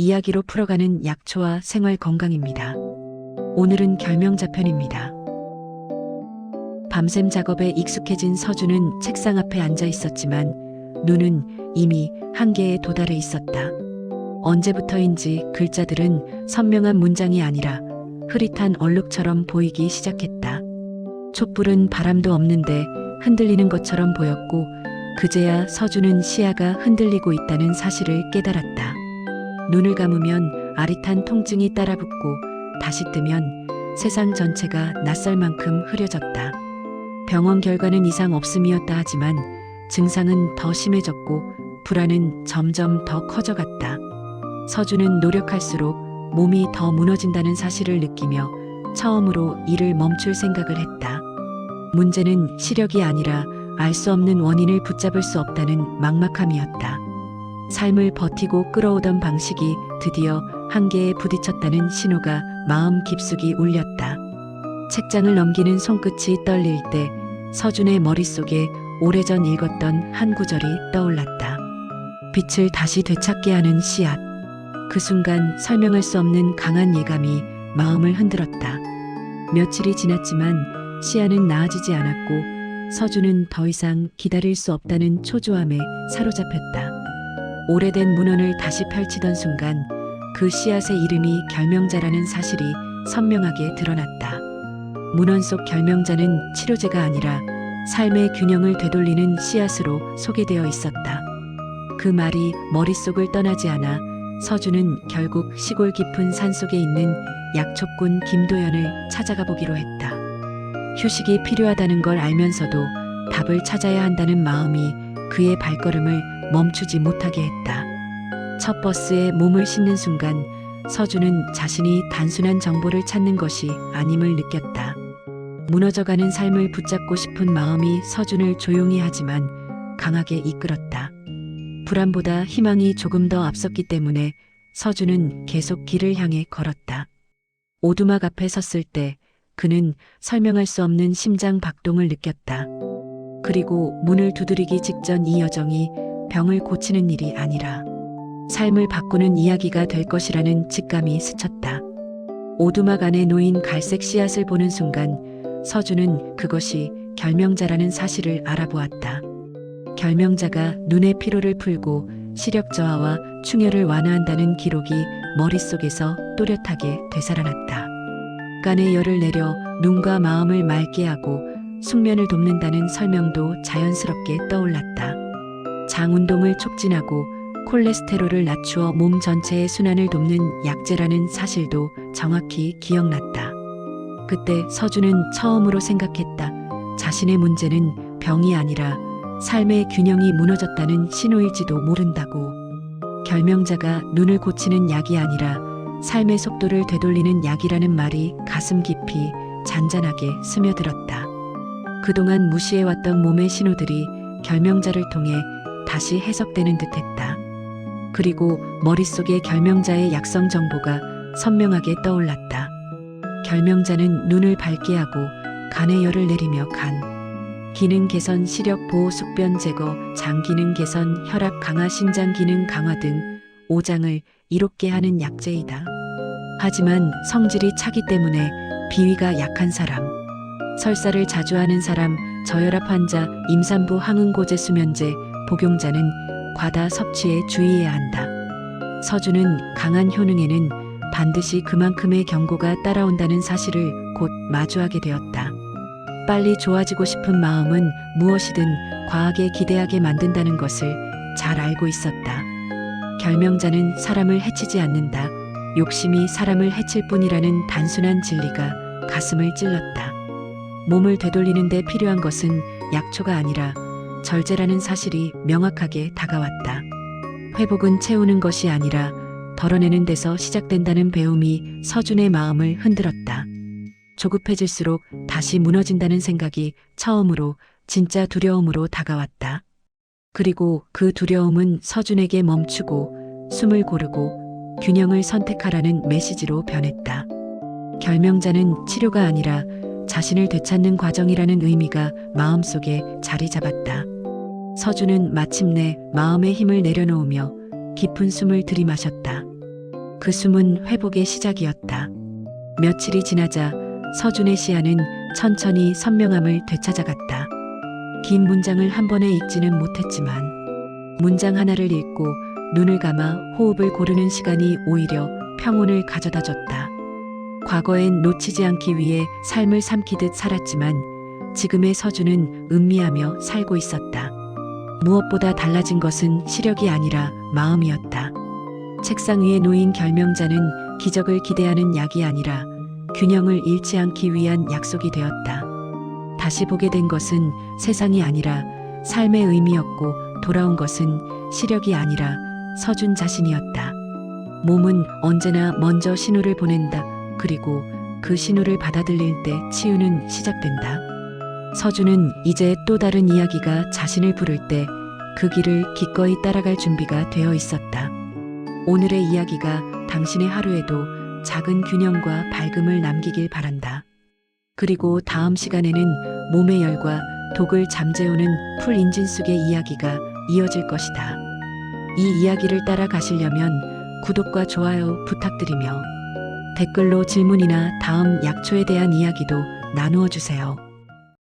이야기로 풀어가는 약초와 생활 건강입니다. 오늘은 결명자 편입니다. 밤샘 작업에 익숙해진 서준은 책상 앞에 앉아 있었지만 눈은 이미 한계에 도달해 있었다. 언제부터인지 글자들은 선명한 문장이 아니라 흐릿한 얼룩처럼 보이기 시작했다. 촛불은 바람도 없는데 흔들리는 것처럼 보였고 그제야 서준은 시야가 흔들리고 있다는 사실을 깨달았다. 눈을 감으면 아릿한 통증이 따라붙고 다시 뜨면 세상 전체가 낯설 만큼 흐려졌다. 병원 결과는 이상 없음이었다 하지만 증상은 더 심해졌고 불안은 점점 더 커져갔다. 서준은 노력할수록 몸이 더 무너진다는 사실을 느끼며 처음으로 일을 멈출 생각을 했다. 문제는 시력이 아니라 알 수 없는 원인을 붙잡을 수 없다는 막막함이었다. 삶을 버티고 끌어오던 방식이 드디어 한계에 부딪혔다는 신호가 마음 깊숙이 울렸다. 책장을 넘기는 손끝이 떨릴 때 서준의 머릿속에 오래전 읽었던 한 구절이 떠올랐다. 빛을 다시 되찾게 하는 씨앗. 그 순간 설명할 수 없는 강한 예감이 마음을 흔들었다. 며칠이 지났지만 씨앗은 나아지지 않았고 서준은 더 이상 기다릴 수 없다는 초조함에 사로잡혔다. 오래된 문헌을 다시 펼치던 순간 그 씨앗의 이름이 결명자라는 사실이 선명하게 드러났다. 문헌 속 결명자는 치료제가 아니라 삶의 균형을 되돌리는 씨앗으로 소개되어 있었다. 그 말이 머릿속을 떠나지 않아 서준은 결국 시골 깊은 산속에 있는 약초꾼 김도연을 찾아가 보기로 했다. 휴식이 필요하다는 걸 알면서도 답을 찾아야 한다는 마음이 그의 발걸음을 멈추지 못하게 했다. 첫 버스에 몸을 싣는 순간 서준은 자신이 단순한 정보를 찾는 것이 아님을 느꼈다. 무너져가는 삶을 붙잡고 싶은 마음이 서준을 조용히 하지만 강하게 이끌었다. 불안보다 희망이 조금 더 앞섰기 때문에 서준은 계속 길을 향해 걸었다. 오두막 앞에 섰을 때 그는 설명할 수 없는 심장 박동을 느꼈다. 그리고 문을 두드리기 직전 이 여정이 병을 고치는 일이 아니라 삶을 바꾸는 이야기가 될 것이라는 직감이 스쳤다. 오두막 안에 놓인 갈색 씨앗을 보는 순간 서준은 그것이 결명자라는 사실을 알아보았다. 결명자가 눈의 피로를 풀고 시력 저하와 충혈을 완화한다는 기록이 머릿속에서 또렷하게 되살아났다. 간의 열을 내려 눈과 마음을 맑게 하고 숙면을 돕는다는 설명도 자연스럽게 떠올랐다. 장 운동을 촉진하고 콜레스테롤을 낮추어 몸 전체의 순환을 돕는 약재라는 사실도 정확히 기억났다. 그때 서준은 처음으로 생각했다. 자신의 문제는 병이 아니라 삶의 균형이 무너졌다는 신호일지도 모른다고. 결명자가 눈을 고치는 약이 아니라 삶의 속도를 되돌리는 약이라는 말이 가슴 깊이 잔잔하게 스며들었다. 그동안 무시해왔던 몸의 신호들이 결명자를 통해 다시 해석되는 듯 했다. 그리고 머릿속에 결명자의 약성 정보가 선명하게 떠올랐다. 결명자는 눈을 밝게 하고 간의 열을 내리며 간. 기능 개선, 시력 보호, 숙변 제거, 장 기능 개선, 혈압 강화, 신장 기능 강화 등 5장을 이롭게 하는 약재이다. 하지만 성질이 차기 때문에 비위가 약한 사람, 설사를 자주 하는 사람, 저혈압 환자, 임산부 항응고제 수면제, 복용자는 과다 섭취에 주의해야 한다. 서주는 강한 효능에는 반드시 그만큼의 경고가 따라온다는 사실을 곧 마주하게 되었다. 빨리 좋아지고 싶은 마음은 무엇이든 과하게 기대하게 만든다는 것을 잘 알고 있었다. 결명자는 사람을 해치지 않는다. 욕심이 사람을 해칠 뿐이라는 단순한 진리가 가슴을 찔렀다. 몸을 되돌리는데 필요한 것은 약초가 아니라 절제라는 사실이 명확하게 다가왔다. 회복은 채우는 것이 아니라 덜어내는 데서 시작된다는 배움이 서준의 마음을 흔들었다. 조급해질수록 다시 무너진다는 생각이 처음으로 진짜 두려움으로 다가왔다. 그리고 그 두려움은 서준에게 멈추고 숨을 고르고 균형을 선택하라는 메시지로 변했다. 결명자는 치료가 아니라 자신을 되찾는 과정이라는 의미가 마음속에 자리 잡았다. 서준은 마침내 마음의 힘을 내려놓으며 깊은 숨을 들이마셨다. 그 숨은 회복의 시작이었다. 며칠이 지나자 서준의 시야는 천천히 선명함을 되찾아갔다. 긴 문장을 한 번에 읽지는 못했지만 문장 하나를 읽고 눈을 감아 호흡을 고르는 시간이 오히려 평온을 가져다 줬다. 과거엔 놓치지 않기 위해 삶을 삼키듯 살았지만 지금의 서준은 음미하며 살고 있었다. 무엇보다 달라진 것은 시력이 아니라 마음이었다. 책상 위에 놓인 결명자는 기적을 기대하는 약이 아니라 균형을 잃지 않기 위한 약속이 되었다. 다시 보게 된 것은 세상이 아니라 삶의 의미였고 돌아온 것은 시력이 아니라 서준 자신이었다. 몸은 언제나 먼저 신호를 보낸다. 그리고 그 신호를 받아들일 때 치유는 시작된다. 서준은 이제 또 다른 이야기가 자신을 부를 때 그 길을 기꺼이 따라갈 준비가 되어 있었다. 오늘의 이야기가 당신의 하루에도 작은 균형과 밝음을 남기길 바란다. 그리고 다음 시간에는 몸의 열과 독을 잠재우는 풀 인진 속의 이야기가 이어질 것이다. 이 이야기를 따라 가시려면 구독과 좋아요 부탁드리며 댓글로 질문이나 다음 약초에 대한 이야기도 나누어 주세요.